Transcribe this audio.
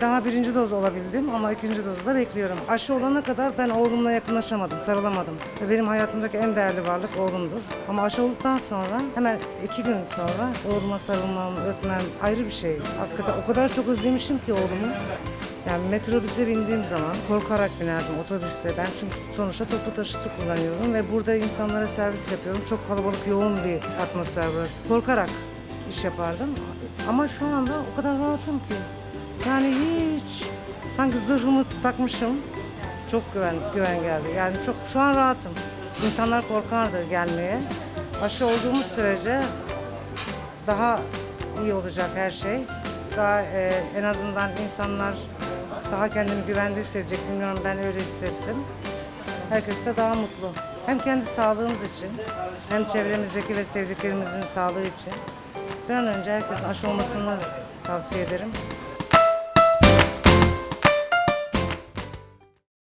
daha birinci doz olabildim ama ikinci dozda bekliyorum. Aşı olana kadar ben oğlumla yakınlaşamadım, sarılamadım. Benim hayatımdaki en değerli varlık oğlumdur. Ama aşı olduktan sonra hemen iki gün sonra oğluma sarılmam, öpmem ayrı bir şey. Hakikaten o kadar çok özlemişim ki oğlumu. Yani metrobüse bindiğim zaman korkarak binerdim otobüste. Ben çünkü sonuçta toplu taşıtı kullanıyorum ve burada insanlara servis yapıyorum. Çok kalabalık, yoğun bir atmosfer burası. Korkarak iş yapardım. Ama şu anda o kadar rahatım ki. Yani hiç sanki zırhımı takmışım. Çok güven güven geldi. Yani çok şu an rahatım. İnsanlar korkardı gelmeye. Aşı olduğumuz sürece daha iyi olacak her şey. Daha e, en azından insanlar daha kendini güvende hissedecek. Bilmiyorum ben öyle hissettim. Herkes de daha mutlu. Hem kendi sağlığımız için hem çevremizdeki ve sevdiklerimizin sağlığı için. Bir an önce herkesin aşı olmasını tavsiye ederim.